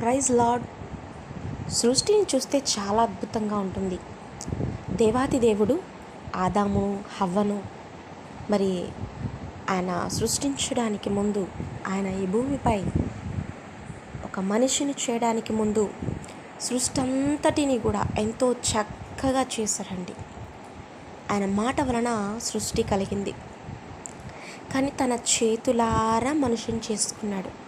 Praise lord. సృష్టిని చూస్తే చాలా అద్భుతంగా ఉంటుంది. దేవాది దేవుడు ఆదాము హవ్వను మరి ఆయన సృష్టించడానికి ముందు ఆయన ఈ భూమిపై ఒక మనిషిని చేయడానికి ముందు సృష్టి అంతటిని కూడా ఎంతో చక్కగా చేశారండి. ఆయన మాట వలన సృష్టి కలిగింది. కానీ తన చేతులారా మనిషిని చేసుకున్నాడు.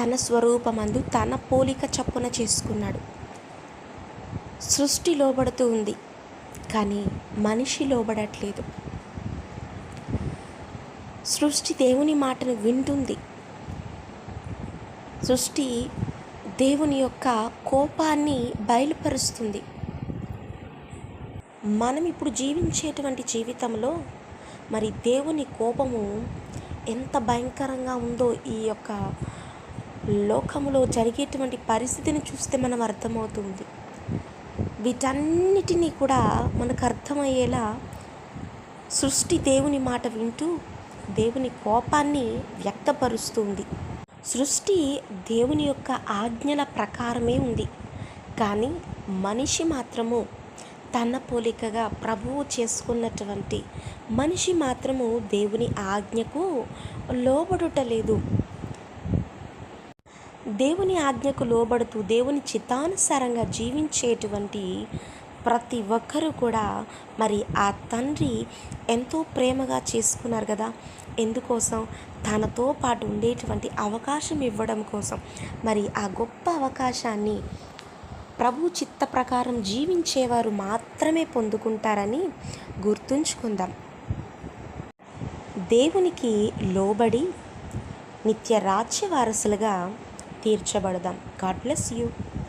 తన స్వరూపమందు తన పోలిక చప్పున చేసుకున్నాడు. సృష్టి లోబడుతూ ఉంది కానీ మనిషి లోబడట్లేదు. సృష్టి దేవుని మాటను వింటుంది. సృష్టి దేవుని యొక్క కోపాన్ని బయలుపరుస్తుంది. మనం ఇప్పుడు జీవించేటువంటి జీవితంలో మరి దేవుని కోపము ఎంత భయంకరంగా ఉందో ఈ యొక్క లోకంలో జరిగేటువంటి పరిస్థితిని చూస్తే మనం అర్థమవుతుంది. వీటన్నిటినీ కూడా మనకు అర్థమయ్యేలా సృష్టి దేవుని మాట వింటూ దేవుని కోపాన్ని వ్యక్తపరుస్తుంది. సృష్టి దేవుని యొక్క ఆజ్ఞల ప్రకారమే ఉంది. కానీ మనిషి మాత్రము తన పోలికగా ప్రభువు చేసుకున్నటువంటి మనిషి మాత్రము దేవుని ఆజ్ఞకు లోబడుటలేదు దేవుని ఆజ్ఞకు లోబడుతూ దేవుని చిత్తానుసారంగా జీవించేటువంటి ప్రతి ఒక్కరూ కూడా మరి ఆ తండ్రి ఎంతో ప్రేమగా చేసుకున్నారు కదా. ఎందుకోసం? తనతో పాటు ఉండేటువంటి అవకాశం ఇవ్వడం కోసం. మరి ఆ గొప్ప అవకాశాన్ని ప్రభు చిత్త ప్రకారం జీవించేవారు మాత్రమే పొందుకుంటారని గుర్తుంచుకుందాం. దేవునికి లోబడి నిత్య రాజ్య వారసులుగా తీర్చబడదాం. God bless you.